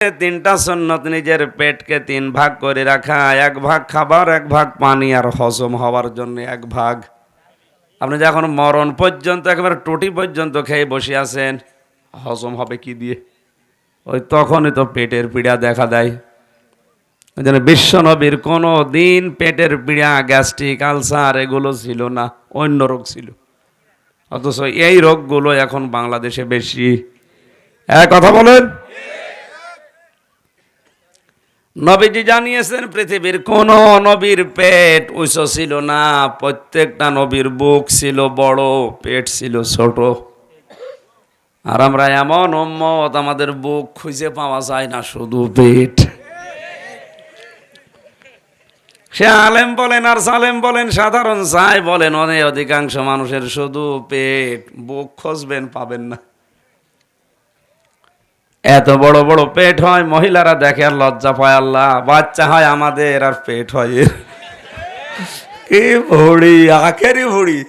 তিনটা সন্ন্যত নিজের পেটকে তিন ভাগ করে রাখা, এক ভাগ খাবার, এক ভাগ পানি আর হজম হওয়ার জন্য এক ভাগ। আপনি যখন মরণ পর্যন্ত, একেবারে টুটি পর্যন্ত খেয়ে বসে আছেন, হজম হবে কি দিয়ে? ওই তখনই তো পেটের পীড়া দেখা দেয়। ওই জন্য বিশ্বনবীর কোনো দিন পেটের পীড়া, গ্যাস্ট্রিক আলসার এগুলো ছিল না, অন্য রোগ ছিল। অথচ এই রোগগুলো এখন বাংলাদেশে বেশি। এক কথা বলেন। নবীজি জানিয়েছেন, পৃথিবীর কোন নবীর পেট উঁচু ছিল না, প্রত্যেকটা নবীর বুক ছিল বড়, পেট ছিল ছোট। আর আমরা এমন উম্মত, আমাদের বুক খুঁজে পাওয়া যায় না শুধু পেট। সে আলেম বলেন আর সালেম বলেন, সাধারণ সাই বলেন, অনেক অধিকাংশ মানুষের শুধু পেট, বুক খুঁজবেন, পাবেন না। এত বড় বড় পেট হয়, মহিলারা দেখে আর লজ্জা পায় আল্লাহ। বাচ্চা হয় আমাদের আর পেট হয়। কি ভুড়ি আখেরই ভুড়ি।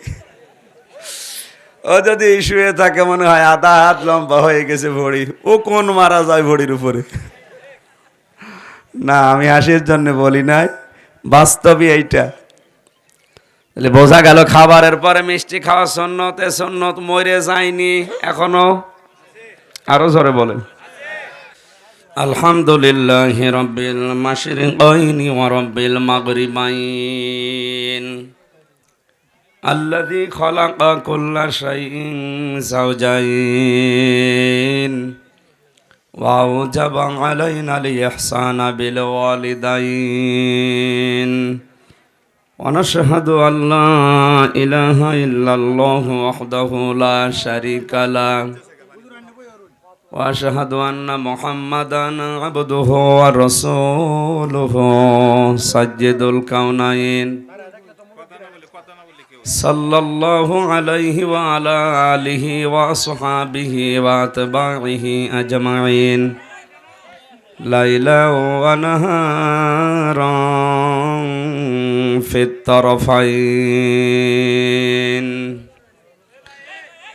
ও যদি শুয়ে থাকে মনে হয় আধা হাত লম্বা হয়ে গেছে ভড়ি। ও কোন মারা যায় ভড়ির উপরে? না, আমি হাসির জন্য বলি নাই, বাস্তবই এইটা। তাহলে বোঝা গেল খাবারের পরে মিষ্টি খাওয়া সন্ন্যতে সন্ন্যত মরে যায়নি, এখনও। আরও জোরে বলেন। আলহামদুলিল্লাহ রবিল মাসির আইনি ওয়ারবিল মাগরিব আইন আল্লাযী খলাকা কুল্লা শাইইন যাওজাইন। ওয়া ওয়াজাবা আলাইনা লি ইহসানা বিল ওয়ালিদাইন। ওয়ানাশহাদু আল্লা ইলাহা ইল্লাল্লাহু ওয়াহদাহু লা শারীকা লা واشهد ان محمدا عبده ورسوله سجد الكونين صلى الله عليه وعلى اله واصحابه واتباعه اجمعين ليلا ونهارا في الطرفين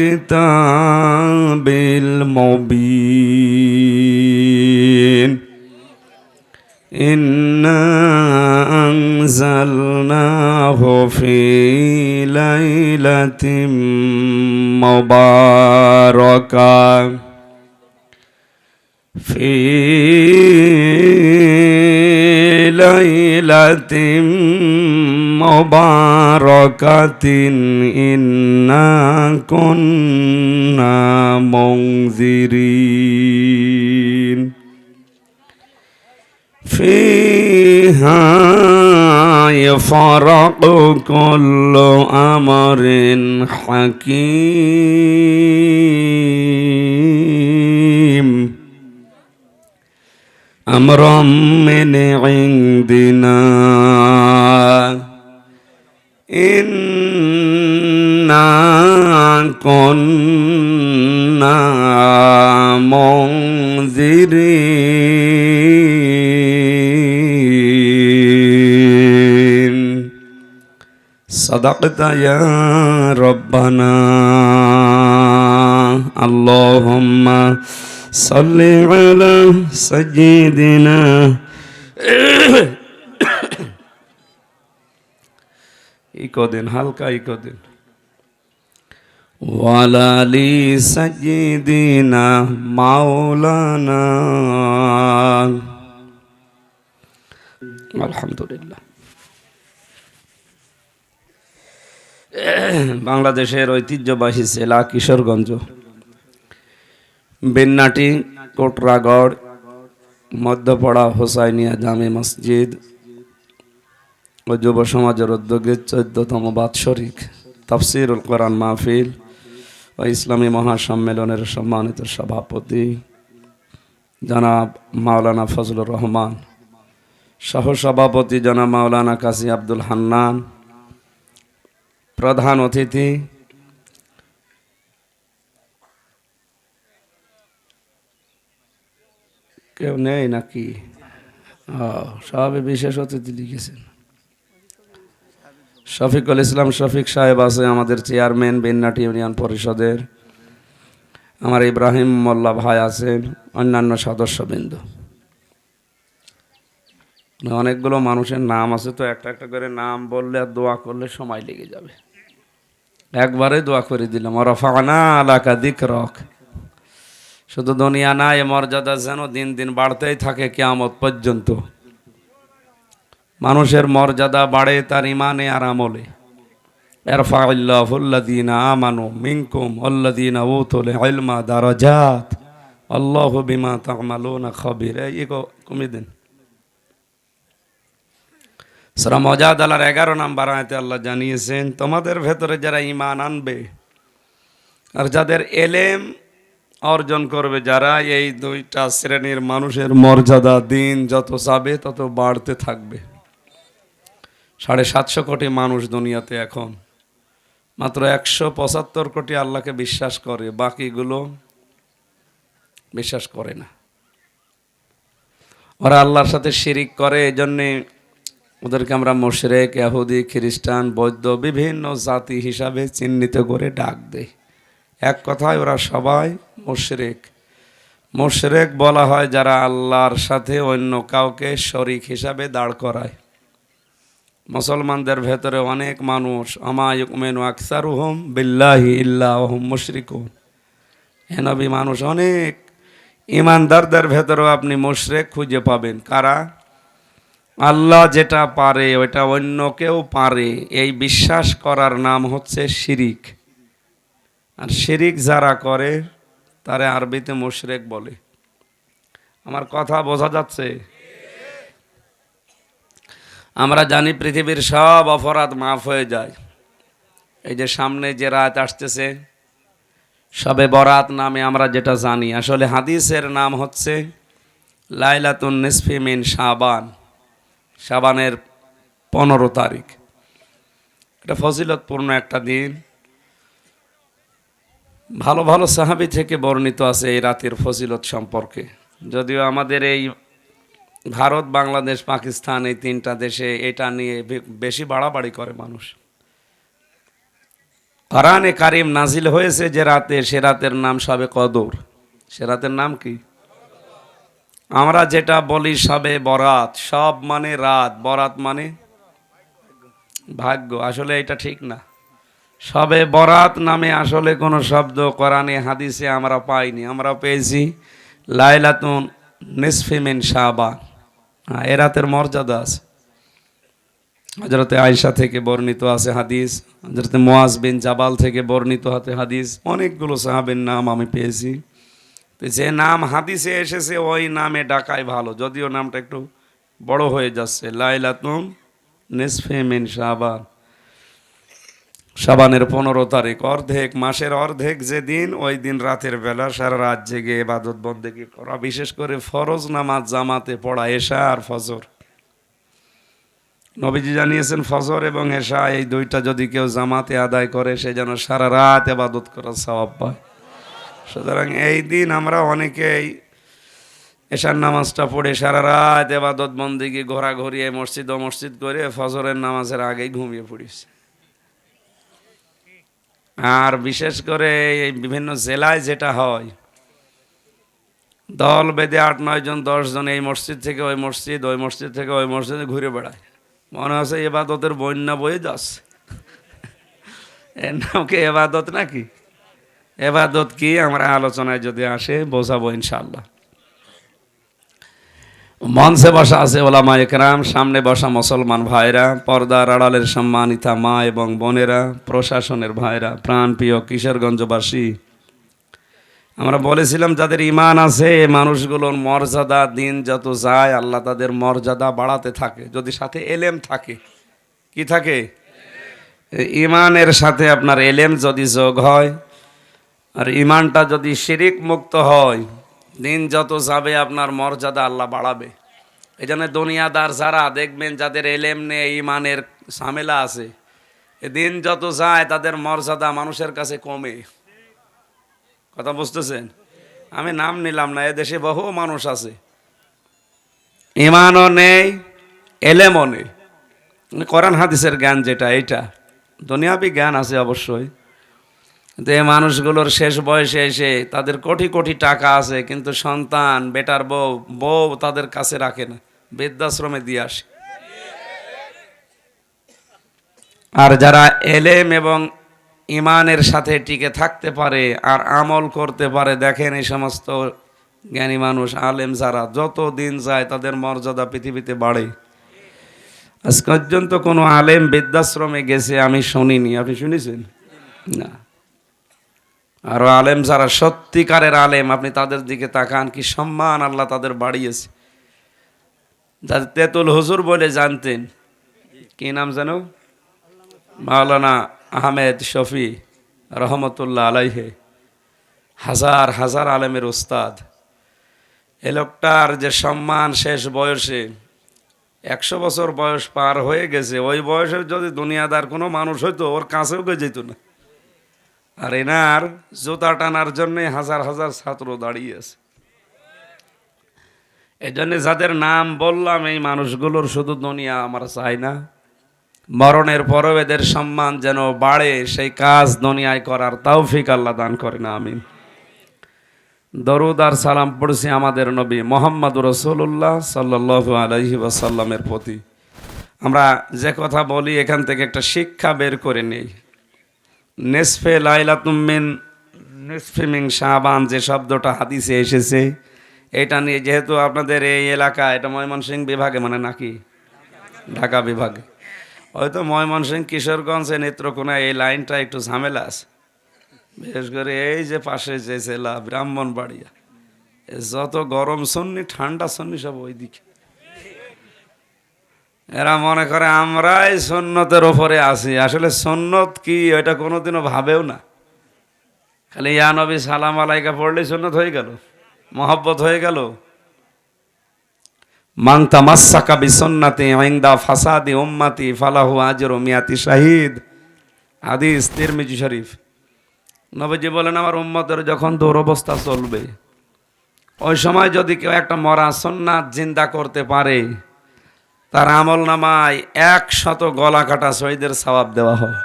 والكتاب المبين. إنا أنزلناه في ليلة مباركة. في ليلة مباركة إنا كنا منذرين فيها يفرق كل أمر حكيم أمرا من عندنا إنا كنا منذرين صدقت يا ربنا اللهم صل على سيدنا এই কদিন, হালকা এই ওয়ালালি সাইয়্যিদিনা মাওলানা। আলহামদুলিল্লাহ। বাংলাদেশের ঐতিহ্যবাহী জেলা কিশোরগঞ্জ। বেন্নাটি, কোটরাগড়, মধ্যপাড়া, হোসাইনিয়া জামে মসজিদ। ও যুব সমাজের উদ্যোগে চোদ্দতম বাৎসরিক তাফসিরুল কোরআন মাহফিল ও ইসলামী মহাসম্মেলনের সম্মানিত সভাপতি জনাব মাওলানা ফজলুর রহমান সহ সভাপতি জনাব মাওলানা কাজী আব্দুল হান্নান প্রধান অতিথি কেউ নেই নাকি? ও, সবে বিশেষ অতিথি লিখেছেন। শফিকুল ইসলাম শফিক সাহেব আছে, আমাদের চেয়ারম্যান, বেন্নাটি ইউনিয়ন পরিষদের। আমার ইব্রাহিম মোল্লা ভাই আছেন, অন্যান্য সদস্যবৃন্দ। অনেকগুলো মানুষের নাম আছে, তো একটা একটা করে নাম বললে আর দোয়া করলে সময় লেগে যাবে। একবারে দোয়া করে দিলাম রফানা আলাকা দিক রক শুধু দুনিয়া না এ মর্যাদা যেন দিন দিন বাড়তেই থাকে, কেয়ামত পর্যন্ত। মানুষের মর্যাদা বাড়ে তার ইমানে আর আমলে। আল্লাহু বিমা তা'মালুনা খাবির। এই কমে দেন। সূরা মুজাদালার 11 নাম্বার আয়াতে আল্লাহ জানিয়েছেন, তোমাদের ভেতরে যারা ইমান আনবে আর যাদের এলেম অর্জন করবে, যারা এই দুইটা শ্রেণির মানুষের মর্যাদা, দিন যত চাবে তত বাড়তে থাকবে। সাড়ে সাতশো কোটি মানুষ দুনিয়াতে এখন। মাত্র একশো পঁচাত্তর কোটি আল্লাহকে বিশ্বাস করে, বাকিগুলো বিশ্বাস করে না। ওরা আল্লাহর সাথে শিরিক করে এই জন্যে ওদেরকে আমরা মোশরেক এহুদি খ্রিস্টান, বৌদ্ধ, বিভিন্ন জাতি হিসাবে চিহ্নিত করে ডাক দেই। এক কথায় ওরা সবাই মোশরেক। মোশরেক বলা হয় যারা আল্লাহর সাথে অন্য কাউকে শরিক হিসাবে দাঁড় করায়। মুসলমানদের ভেতরে অনেক মানুষ আমায়ুকমেন আকসার হুম বিল্লাহি ইল্লাহ মুশরিকুন। হেনবি মানুষ অনেক। ইমানদারদের ভেতরেও আপনি মুশরেক খুঁজে পাবেন। কারা? আল্লাহ যেটা পারে ওইটা অন্য কেউ পারে। এই বিশ্বাস করার নাম হচ্ছে শিরিক। আর শিরিক যারা করে, তারে আরবিতে মুশরেক বলে। আমার কথা বোঝা যাচ্ছে? আমরা জানি পৃথিবীর সব অপরাধ মাফ হয়ে যায়। এই যে সামনে যে রাত আসতেছে, সবে বরাত নামে আমরা যেটা জানি। আসলে হাদিসের নাম হচ্ছে লাইলাতুন নিসফি মিন শাবান। শাবানের পনেরো তারিখ। এটা ফজিলতপূর্ণ একটা দিন। ভালো ভালো সাহাবি থেকে বর্ণিত আছে এই রাতের ফজিলত সম্পর্কে। যদিও আমাদের এই ভারত, বাংলাদেশ, পাকিস্তান এই তিনটা দেশে এটা নিয়ে বেশি বাড়াবাড়ি করে মানুষ। কোরআনে কারিম নাজিল হয়েছে যে রাতে, সে রাতের নাম সবে কদর। সে রাতের নাম কি? আমরা যেটা বলি সবে বরাত, সব মানে রাত। বরাত মানে ভাগ্য। আসলে এটা ঠিক না। সবে বরাত নামে আসলে কোনো শব্দ কোরআনে, হাদিসে আমরা পাইনি। আমরা পেয়েছি লাইলাতুন নিসফিমিন শাহবান এ রাতের মর্যাদা আছে। হজরতে আয়সা থেকে বর্ণিত আছে হাদিস হজরতে মোয়াজ বিন জাবাল থেকে বর্ণিত হাতে হাদিস, অনেকগুলো সাহাবের নাম আমি পেয়েছি। তো যে নাম হাদিসে এসেছে, ওই নামে ডাকায় ভালো, যদিও নামটা একটু বড় হয়ে যাচ্ছে। লাইলাতুম নিসফে মিন শাবান। শাবানের পনেরো তারিখ অর্ধেক, মাসের অর্ধেক যে দিন ওই দিন রাতের বেলা সারা রাত জেগে এবাদত বন্দেগি করা, বিশেষ করে ফরজ নামাজ জামাতে পড়া, এশা আর ফজর। নবীজি জানিয়েছেন, ফজর এবং এশা এই দুইটা যদি কেউ জামাতে আদায় করে, সে যেন সারা রাত এবাদত করার স্বভাব পায়। সুতরাং এই দিন আমরা অনেকেই এশার নামাজটা পড়ে সারা রাত এবাদত বন্দিগি ঘোরাঘুরি এই মসজিদ ও মসজিদ করে ফজরের নামাজের আগেই ঘুমিয়ে পড়িস আর বিশেষ করে এই বিভিন্ন জেলায় যেটা হয়, দল বেঁধে আট, নয় জন, দশ জন এই মসজিদ থেকে ওই মসজিদ ওই মসজিদ থেকে ওই মসজিদে ঘুরে বেড়ায়। মনে হচ্ছে এবাদতের বন্যা বয়ে যাচ্ছে এর নাম কি এবাদত নাকি? এবাদত কি? আমরা আলোচনায় যদি আসে, বোঝাবো ইনশাল্লাহ মঞ্চে বসা আছে ওলামা একরাম, সামনে বসা মুসলমান ভাইরা, পর্দার আড়ালের সম্মানিতা মা এবং বোনেরা, প্রশাসনের ভাইরা, প্রাণপ্রিয় কিশোরগঞ্জবাসী। আমরা বলেছিলাম, যাদের ইমান আছে মানুষগুলোর মর্যাদা, দিন যত যায়, আল্লাহ তাদের মর্যাদা বাড়াতে থাকে। যদি সাথে এলেম থাকে, কি থাকে? ইমানের সাথে আপনার এলেম যদি যোগ হয়, আর ইমানটা যদি শিরিক মুক্ত হয় দিন যত যাবে আপনার মর্যাদা আল্লাহ বাড়াবে। এই জন্য দুনিয়াদার যারা দেখবেন, যাদের এলেম নেই, ইমানের ঝামেলা আছে দিন যত যায় তাদের মর্যাদা মানুষের কাছে কমে। কথা বুঝতেছেন? আমি নাম নিলাম না, এদেশে বহু মানুষ আছে। ইমানও নেই, এলেমও নেই। মানে কোরআন হাদিসের জ্ঞান যেটা, এইটা। দুনিয়াবি জ্ঞান আছে অবশ্যই। কিন্তু এই মানুষগুলোর শেষ বয়সে এসে তাদের কোটি কোটি টাকা আছে, কিন্তু সন্তান, বেটার বউ বউ তাদের কাছে রাখে না। বৃদ্ধাশ্রমে দিয়ে আসে। আর যারা এলেম এবং ইমানের সাথে টিকে থাকতে পারে আর আমল করতে পারে, দেখেন এই সমস্ত জ্ঞানী মানুষ, আলেম যারা, যত দিন যায় তাদের মর্যাদা পৃথিবীতে বাড়ে। আজ পর্যন্ত কোনো আলেম বৃদ্ধাশ্রমে গেছে আমি শুনিনি, আপনি শুনেছেন? না। আরও আলেম যারা সত্যিকারের আলেম, আপনি তাদের দিকে তাকান, কি সম্মান আল্লাহ তাদের বাড়িয়েছে। যাদের তেতুল হুজুর বলে জানতেন। কি নাম জানো মাওলানা আহমেদ শফি রহমতুল্লাহ আলাইহে। হাজার হাজার আলেমের উস্তাদ। এ লোকটার যে সম্মান শেষ বয়সে একশো বছর বয়স পার হয়ে গেছে। ওই বয়সে যদি দুনিয়াদার কোনো মানুষ হইতো, ওর কাছেও গে যেত না। আর এনার জুতা টানার জন্যে হাজার হাজার ছাত্র দাঁড়িয়ে আছে। এই জন্য যাদের নাম বললাম, এই মানুষগুলোর শুধু দুনিয়া আমার চাই না। মরণের পরেও এদের সম্মান যেন বাড়ে, সেই কাজ দুনিয়ায় করার তৌফিক আল্লাহ দান করে না আমিন। দরুদ আর সালাম পড়ছি আমাদের নবী মোহাম্মদ রসুল্লাহ সাল্লু আলহি ওয়াসাল্লামের প্রতি। আমরা যে কথা বলি, এখান থেকে একটা শিক্ষা বের করে নেই। নেসফে লাইলাতুমিন নেসফিমিং শাহবান যে শব্দটা হাদিসে এসেছে, এটা নিয়ে যেহেতু আপনাদের এই এলাকা, এটা ময়মনসিংহ বিভাগে মানে নাকি? ঢাকা বিভাগে। হয়তো ময়মনসিংহ, কিশোরগঞ্জে নেত্রকোনা, এই লাইনটা একটু ঝামেলা আছে। বিশেষ করে এই যে পাশে যে জেলা, ব্রাহ্মণবাড়িয়া যত গরম সন্নি, ঠান্ডা সন্নি সব ওইদিকে। এরা মনে করে, আমরাই সন্ন্যতের ওপরে আছি। আসলে সন্ন্যত কি? ওইটা কোনোদিনও ভাবেও না। খালি, ইয়া নবী, সালাম আলাইকা, পড়লেই সন্ন্যত হয়ে গেল, মহব্বত হয়ে গেল। মান তামাসাকা বিসন্নাতি ইনদা ফাসাদি উম্মাতি ফালাহু আজরু মিয়াতি শাহিদ। হাদিস, তিরমিজি শরীফ। নবীজি বলেন, আমার উম্মতের যখন দুরবস্থা চলবে, ওই সময় যদি কেউ একটা মরা সন্ন্যাত জিন্দা করতে পারে তার আমল নামায় একশত গলা কাটা শহীদের সবাব দেওয়া হয়।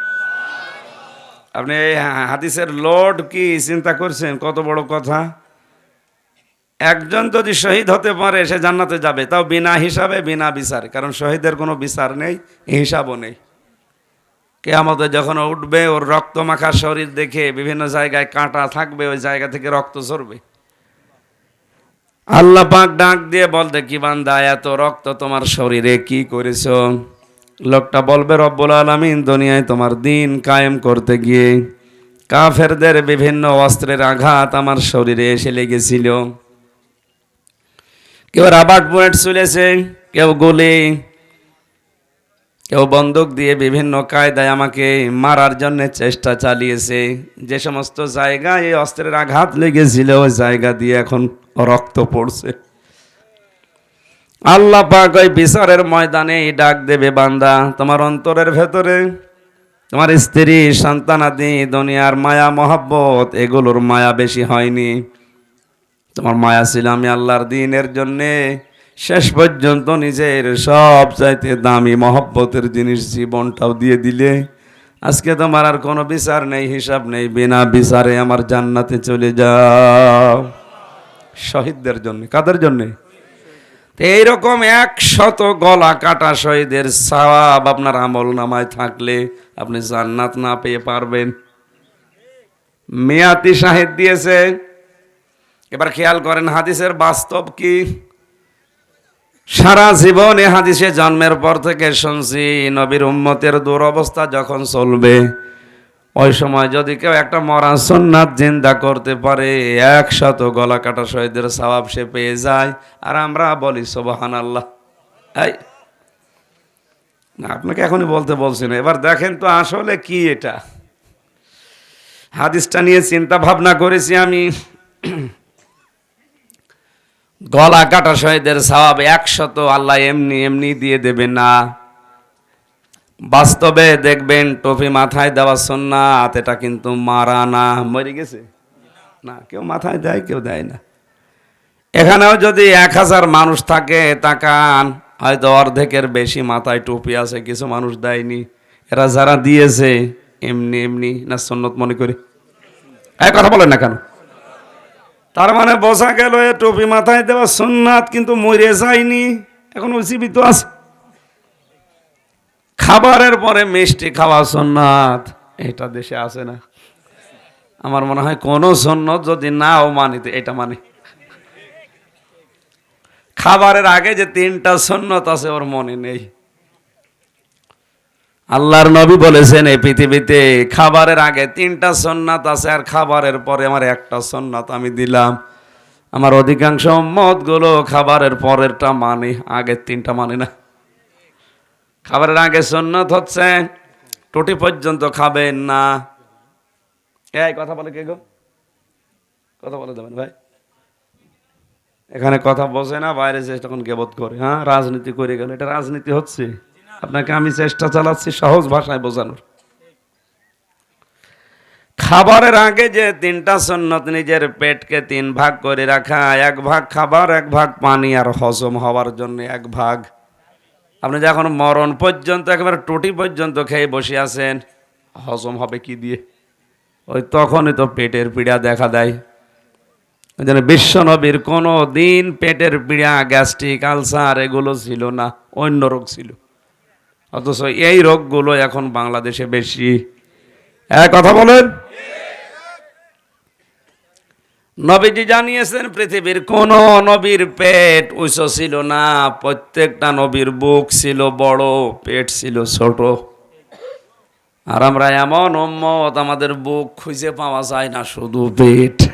আপনি এই হাদিসের লোড কি চিন্তা করছেন? কত বড় কথা? একজন যদি শহীদ হতে পারে, সে জান্নাতে যাবে। তাও বিনা হিসাবে, বিনা বিচার। কারণ শহীদের কোনো বিচার নেই, হিসাবও নেই। কে আমাদের যখন উঠবে, ওর রক্ত মাখা শরীর দেখে বিভিন্ন জায়গায় কাঁটা থাকবে, ওই জায়গা থেকে রক্ত ঝরবে আল্লাহ পাক ডাক দিয়ে বলতে, কি বান্দা, এত রক্ত তোমার শরীরে, কি করেছ? লোকটা বলবে, রব্বুল আলমিন, দুনিয়ায় তোমার দিন কায়েম করতে গিয়ে কাফেরদের বিভিন্ন অস্ত্রের আঘাত আমার শরীরে এসে লেগেছিল। কেউ রাবার বুলেট চলেছে কেউ গুলি কেউ বন্দুক দিয়ে বিভিন্ন কায়দায় আমাকে মারার জন্য চেষ্টা চালিয়েছে। যে সমস্ত জায়গায় এই অস্ত্রের আঘাত লেগেছিল, ওই জায়গা দিয়ে এখন রক্ত পড়ছে। আল্লাহ পাক ওই বিচারের ময়দানে ডাক দেবে, বান্দা, তোমার অন্তরের ভেতরে তোমার স্ত্রী সন্তানাদি দুনিয়ার মায়া, মহাব্বত, এগুলোর মায়া বেশি হয়নি। তোমার মায়া ছিল আমি আল্লাহর দিনের জন্যে শেষ পর্যন্ত নিজের সব চাইতে দামি মহব্বতের জিনিস জীবনটাও দিয়ে দিলে। আজকে তোমার আর কোনো বিচার নেই, হিসাব নেই, বিনা বিচারে আমার জান্নাতে চলে যাও। শহীদদের জন্য, কাদের জন্যে? এইরকম একশত গলা কাটা শহীদের সওয়াব আপনার আমল নামায় থাকলে আপনি জান্নাত না পেয়ে পারবেন। মেয়াতি শাহিদ দিয়েছে। এবার খেয়াল করেন, হাদিসের বাস্তব কি? সারা জীবন এ হাদিসে জন্মের পর থেকে শুনছি, নবীর উম্মতের দুরবস্থা যখন চলবে, ওই সময় যদি কেউ একটা মরা সন্ন্যাত জিন্দা করতে পারে একশত গলা কাটা শহীদের সবাব সে পেয়ে যায়। আর আমরা বলি সোবাহান আল্লাহ এই, না, আপনাকে এখনই বলতে বলছি না। এবার দেখেন তো আসলে কি এটা। হাদিসটা নিয়ে চিন্তা ভাবনা করেছি আমি। গলা কাটা শহীদের সবাব একশত আল্লাহ এমনি এমনি দিয়ে দেবে না। বাস্তবে দেখবেন টপি মাথায় দেওয়া সন্ন্যাত এটা কিন্তু মারা না। মরে গেছে? না, কেউ মাথায় দেয়, কেউ দেয় না। এখানেও যদি এক হাজার মানুষ থাকে, তাকান, হয়তো অর্ধেকের বেশি মাথায় টুপি আছে, কিছু মানুষ দেয়নি। এরা যারা দিয়েছে, এমনি এমনি, না সন্ন্যত মনে করি? এক কথা বলেন না কেন? তার মানে বোঝা গেল এ টুপি মাথায় দেওয়া সুন্নাত কিন্তু মরে যায়নি, এখন জীবিত আছে। খাবারের পরে মিষ্টি খাওয়া সুন্নাত, এটা দেশে আছে না। আমার মনে হয় কোনো সুন্নত যদি নাও মানিতে এটা মানে। খাবারের আগে যে তিনটা সুন্নত আছে ওর মনে নেই। আল্লাহর নবী বলেছেন, এই পৃথিবীতে খাবারের আগে তিনটা সন্ন্যাত আছে আর খাবারের পরে আমার একটা সন্ন্যাত আমি দিলাম। আমার অধিকাংশ মতগুলো খাবারের পরেরটা মানে আগের তিনটা মানে না। খাবারের আগে সন্ন্যত হচ্ছে টুটি পর্যন্ত খাবেন না। এই কথা বলে কে গো? কথা বলে দেবেন ভাই। এখানে কথা বসে না, বাইরে যে তখন গেবত করে হ্যাঁ? রাজনীতি করে গেল, এটা রাজনীতি হচ্ছে। আপনাকে আমি চেষ্টা চালাচ্ছি সহজ ভাষায় বোঝানোর। খাবারের আগে যে তিনটা সন্ন্যত নিজের পেটকে তিন ভাগ করে রাখা, এক ভাগ খাবার, এক ভাগ পানি আর হজম হওয়ার জন্য এক ভাগ। আপনি যখন মরণ পর্যন্ত, একেবারে টুটি পর্যন্ত খেয়ে বসে আছেন, হজম হবে কি দিয়ে? ওই তখনই তো পেটের পীড়া দেখা দেয়। ওই জন্য বিশ্ব নবীর কোনো দিন পেটের পীড়া, গ্যাস্ট্রিক আলসার এগুলো ছিল না, অন্য রোগ ছিল। অথচ এই রোগগুলো এখন বাংলাদেশে বেশি। এক কথা বলেন। নবীজি জানিয়েছেন, পৃথিবীর কোন নবীর পেট উঁচু ছিল না। প্রত্যেকটা নবীর বুক ছিল বড়, পেট ছিল ছোট। আর আমরা এমন উম্মত, আমাদের বুক খুঁজে পাওয়া যায় না শুধু পেট।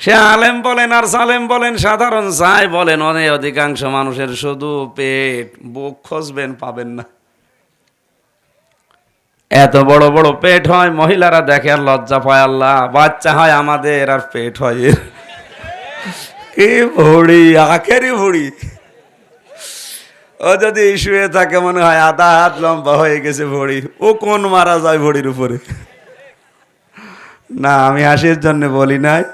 সে আলেম বলেন আর সালেম বলেন, সাধারণ সাই বলেন অনেক অধিকাংশ মানুষের শুধু পেট, বুক খুঁজবেন পাবেন না। এত বড় বড় পেট হয়, মহিলারা দেখে আর লজ্জা পায় আল্লাহ, বাচ্চা হয় আমাদের আর পেট হয়। কি ভুড়ি আখেরই ভুড়ি। ও যদি শুয়ে থাকে, মনে হয় আধা হাত লম্বা হয়ে গেছে ভড়ি। ও কোন মারা যায় ভড়ির উপরে? না, আমি হাসির জন্য বলি নাই।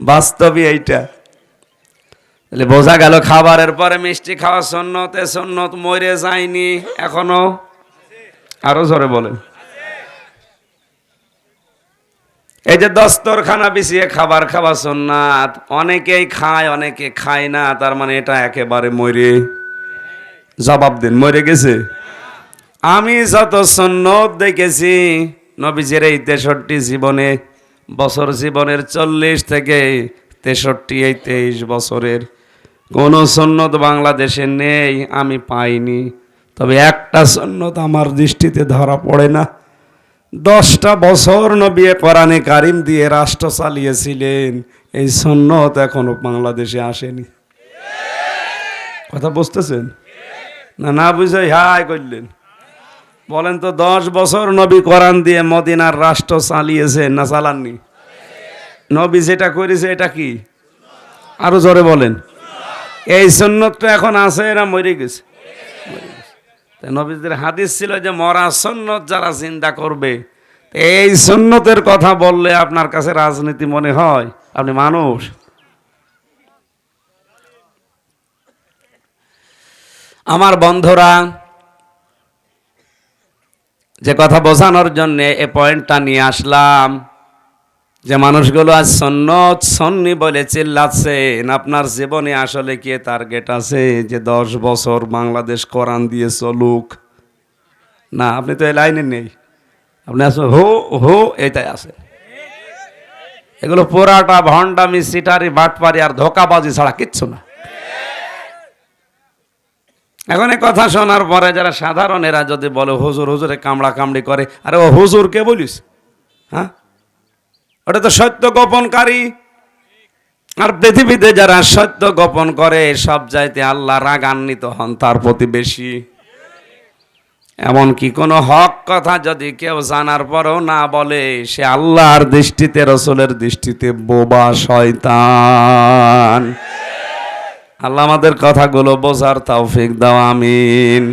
বাস্তবই এইটা। তাহলে বোঝা গেল খাবারের পরে মিষ্টি খাওয়া সন্ন্যত সন্ন্যত মরে যায়নি এখনও। আরও জোরে বলেন। এই যে দস্তরখানা বিছিয়ে খাবার খাওয়া সন্ন্যাত অনেকেই খায়, অনেকে খায় না, তার মানে এটা একেবারে মরে। জবাব দেন, মরে গেছে? আমি যত সন্ন্যত দেখেছি, নবীজের এই তেষট্টি জীবনে বছর জীবনের চল্লিশ থেকে তেষট্টি এই তেইশ বছরের কোনো সন্ন্যত বাংলাদেশে নেই, আমি পাইনি। তবে একটা সন্ন্যত আমার দৃষ্টিতে ধরা পড়ে না। দশটা বছর নবী কোরআনে কারিম দিয়ে রাষ্ট্র চালিয়েছিলেন, এই সন্ন্যত এখনও বাংলাদেশে আসেনি। কথা বুঝতেছেন? না না বুঝে হাই করলেন। বলেন তো, দশ বছর নবী কোরআন দিয়ে মদিনার রাষ্ট্র চালিয়েছে না চালাননি? নবী যেটা করেছে এটা কি? আরও জোরে বলেন। এই সন্ন্যতটা এখন আছে, এরা মরে গেছে। নবীদের হাদিস ছিল যে, মরা সন্ন্যত যারা চিন্তা করবে এই সন্ন্যতের কথা বললে আপনার কাছে রাজনীতি মনে হয়? আপনি মানুষ? আমার বন্ধুরা যে কথা বোঝানোর জন্য এ পয়েন্টটা নিয়ে আসলাম। যে মানুষগুলো আজ সন্ন্যত সন্নি বলে চিল্লাচ্ছেন, আপনার জীবনে আসলে কি টার্গেট আছে যে দশ বছর বাংলাদেশ কোরআন দিয়ে চলুক? না, আপনি তো এই লাইনে নেই। আপনি আসলে হো হো, এটাই আছে। এগুলো পোড়াটা, ভণ্ডামি, সিটারি, বাটপারি আর ধোকাবাজি ছাড়া কিচ্ছু না। এখন এই কথা শোনার পরে যারা সাধারণ এরা যদি বলে, হুজুর, হুজুরে কামড়া কামড়ি করে, আরে ও হুজুর কে বলিস? হ্যাঁ? ওটা তো সত্য গোপনকারী। আর পৃথিবীতে যারা সত্য গোপন করে, সব চাইতে আল্লাহ রাগান্বিত হন তার প্রতি বেশি। এমনকি কোনো হক কথা যদি কেউ জানার পরেও না বলে, সে আল্লাহর দৃষ্টিতে, রসুলের দৃষ্টিতে বোবা শয়তান। আল্লাহ আমাদের কথাগুলো বোঝার তাও ফিক দাও আমিন।